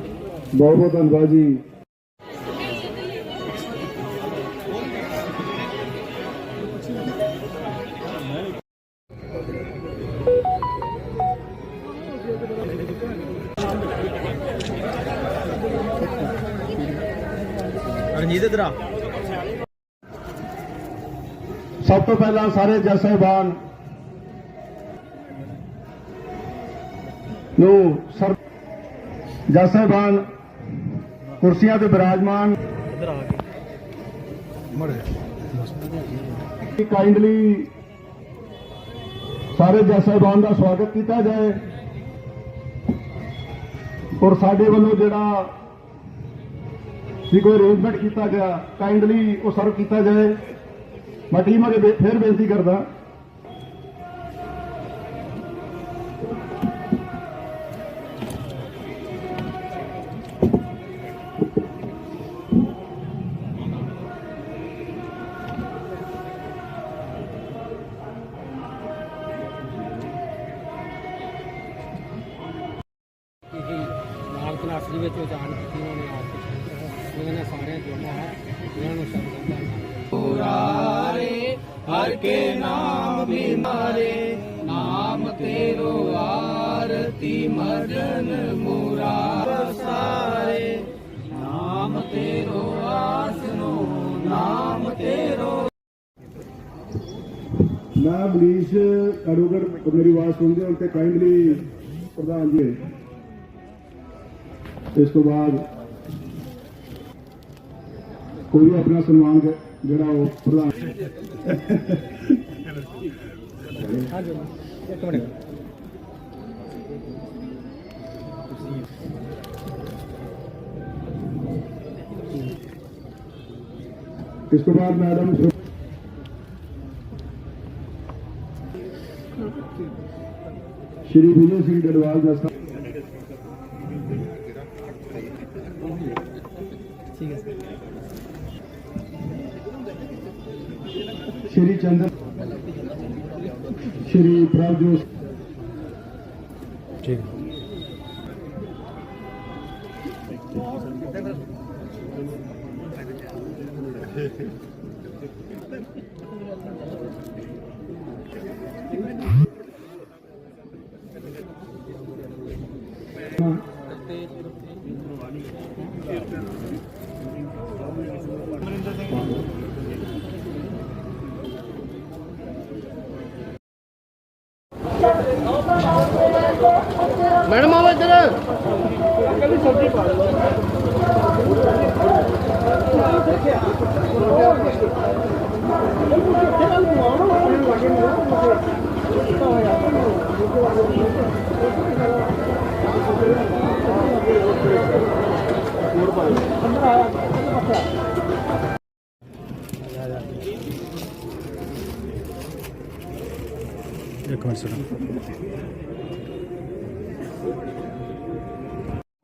ਬਹੁਤ ਬਹੁਤ ਧੰਨਵਾਦ ਜੀ ਰਣਜੀਤ ਇਧਰ ਆ। ਸਭ ਤੋਂ ਪਹਿਲਾਂ ਸਾਰੇ ਜੱਜ ਸਾਹਿਬਾਨ ਨੂੰ ਸਰ ਜੱਜ ਸਾਹਿਬਾਨ ਕੁਰਸੀਆਂ ਤੇ ਬਿਰਾਜਮਾਨ। ਇਧਰ ਆ ਕੇ ਕਾਈਂਡਲੀ ਸਾਰੇ ਜੱਜ ਸਾਹਿਬਾਨ ਦਾ ਸਵਾਗਤ ਕੀਤਾ ਜਾਏ। ਔਰ ਸਾਡੇ ਵੱਲੋਂ ਜਿਹੜਾ ਵੀ ਕੋਈ ਅਰੇਂਜਮੈਂਟ ਕੀਤਾ ਗਿਆ ਕਾਈਂਡਲੀ ਉਹ ਸਰਵ ਕੀਤਾ ਜਾਏ। ਮੈਂ ਟੀਮ ਅੱਗੇ ਫਿਰ ਬੇਨਤੀ ਕਰਦਾ। ਦੇ ਵਿੱਚ ਉਚਾਰਨ ਕੀਤੀ ਉਹਨਾਂ ਨੇ ਆਪ ਉਹਨਾਂ ਨੇ ਸਾਰਿਆਂ ਜੁੜਨਾ ਹੈ। ਇਹਨਾਂ ਨੂੰ ਸ਼ਬਦਾਂ ਦਾ ਪੁਰਾਰੇ ਹਰ ਕੇ ਨਾਮ ਵੀ ਮਾਰੇ। ਨਾਮ ਤੇਰੋ ਆਰਤੀ ਮਦਨ ਮੁਰਾਰ ਸਾਰੇ। ਨਾਮ ਤੇਰੋ ਆਸਨੋ ਨਾਮ ਤੇਰੋ। ਮੈਂ ਮਨੀਸ਼ ਅਰੋਗਰ ਮੇਰੀ ਆਵਾਜ਼ ਸੁਣਦੇ ਹੋ। ਤੇ ਕਾਈਂਡਲੀ ਪ੍ਰਧਾਨ ਜੀ ਇਸ ਤੋਂ ਬਾਅਦ ਕੋਈ ਆਪਣਾ ਸਨਮਾਨ ਕ- ਜਿਹੜਾ ਉਹ ਪ੍ਰਧਾਨ ਇੱਕ ਮਿੰਟ ਇਸ ਤੋਂ ਬਾਅਦ ਮੈਡਮ ਸ਼੍ਰੀ ਵਿਜੇ ਸਿੰਘ ਡਡਵਾਲ ਦਾ ਸਾਹਿਬ ਠੀਕ ਹੈ ਸ਼੍ਰੀ ਚੰਦਰ ਸ਼੍ਰੀ ਪ੍ਰਭਜੋਤ ਠੀਕ मैडम आओ इधर Thank you. ਇੱਕ ਮਿੰਟ ਸੁਣੋ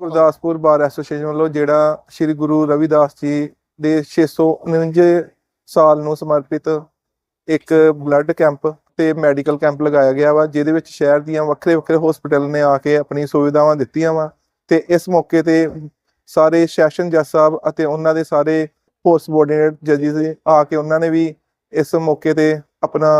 ਗੁਰਦਾਸਪੁਰ ਬਾਰ ਐਸੋਸੀਏਸ਼ਨ ਵੱਲੋਂ ਜਿਹੜਾ ਸ੍ਰੀ ਗੁਰੂ ਰਵਿਦਾਸ ਜੀ ਦੇ 649 ਸਾਲ ਨੂੰ ਸਮਰਪਿਤ ਇੱਕ ਬਲੱਡ ਕੈਂਪ ਤੇ ਮੈਡੀਕਲ ਕੈਂਪ ਲਗਾਇਆ ਗਿਆ ਵਾ, ਜਿਹਦੇ ਵਿੱਚ ਸ਼ਹਿਰ ਦੀਆਂ ਵੱਖਰੇ ਵੱਖਰੇ ਹਸਪੀਟਲ ਨੇ ਆ ਕੇ ਆਪਣੀ ਸੁਵਿਧਾਵਾਂ ਦਿੱਤੀਆਂ ਵਾ ਤੇ ਇਸ ਮੌਕੇ ਤੇ ਸਾਰੇ ਸੈਸ਼ਨ ਜੱਜ ਸਾਹਿਬ ਅਤੇ ਉਹਨਾਂ ਦੇ ਸਾਰੇ ਹੋਰ ਸਬੋਰਡੀਨੇਟ ਜੱਜਿਸ ਆ ਕੇ ਉਹਨਾਂ ਨੇ ਵੀ ਇਸ ਮੌਕੇ ਤੇ ਆਪਣਾ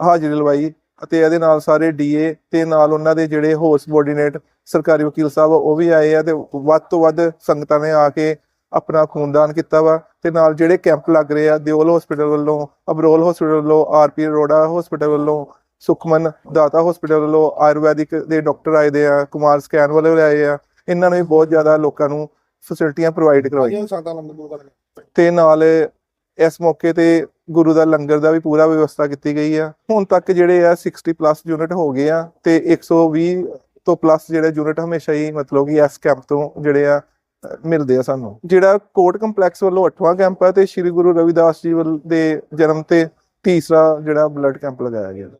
ਹਾਜ਼ਰੀ ਲਵਾਈ। ਅਤੇ ਇਹਦੇ ਨਾਲ ਸਾਰੇ ਡੀਏ ਤੇ ਨਾਲ ਉਹਨਾਂ ਦੇ ਜਿਹੜੇ ਹੋਰ ਸਬੋਰਡੀਨੇਟ ਸਰਕਾਰੀ ਵਕੀਲ ਸਾਹਿਬ ਉਹ ਵੀ ਆਏ ਆ ਤੇ ਵੱਧ ਤੋਂ ਵੱਧ ਸੰਗਤਾਂ ਨੇ ਆ ਕੇ ਆਪਣਾ ਖੂਨਦਾਨ ਕੀਤਾ ਵਾ ਤੇ ਨਾਲ ਜਿਹੜੇ ਕੈਂਪ ਲੱਗ ਰਹੇ ਆ ਦਿਓਲ ਹਸਪੀਟਲ ਵੱਲੋਂ ਅਬਰੋਲ ਹਸਪੀਟਲ ਵੱਲੋਂ ਆਰਪੀ ਅਰੋੜਾ ਹਸਪੀਟਲ ਵੱਲੋਂ ਸੁਖਮਨ ਦਾਤਾ ਹਸਪੀਟਲ ਵੱਲੋਂ ਆਯੁਰਵੈਦਿਕ ਦੇ ਡਾਕਟਰ ਆਏ ਦੇ ਆ ਕੁਮਾਰ ਸਕੈਨ ਵਾਲੇ ਵੀ ਆਏ ਆ ਇਹਨਾਂ ਨੇ ਵੀ ਬਹੁਤ ਜ਼ਿਆਦਾ ਲੋਕਾਂ ਨੂੰ ਫੈਸਿਲਿਟੀਆਂ ਪ੍ਰੋਵਾਈਡ ਕਰਵਾਈਆਂ ਤੇ ਨਾਲ ਇਸ ਮੌਕੇ ਤੇ ਗੁਰੂ ਦਾ ਲੰਗਰ ਦਾ ਵੀ ਪੂਰਾ ਵਿਵਸਥਾ ਕੀਤੀ ਗਈ ਆ। ਹੁਣ ਤੱਕ ਜਿਹੜੇ ਆ 60 ਪਲੱਸ ਯੂਨਿਟ ਹੋ ਗਏ ਆ ਤੇ 120 ਤੋਂ ਪਲੱਸ ਜਿਹੜੇ ਯੂਨਿਟ ਹਮੇਸ਼ਾ ਹੀ ਮਤਲਬ ਕਿ ਇਸ ਕੈਂਪ ਤੋਂ ਜਿਹੜੇ ਆ ਮਿਲਦੇ ਆ ਸਾਨੂੰ। ਜਿਹੜਾ ਕੋਰਟ ਕੰਪਲੈਕਸ ਵੱਲੋਂ 8ਵਾਂ ਕੈਂਪ ਆ ਤੇ ਸ੍ਰੀ ਗੁਰੂ ਰਵਿਦਾਸ ਜੀ ਵੱਲ ਦੇ ਜਨਮ ਤੇ ਤੀਸਰਾ ਜਿਹੜਾ ਬਲੱਡ ਕੈਂਪ ਲਗਾਇਆ ਗਿਆ।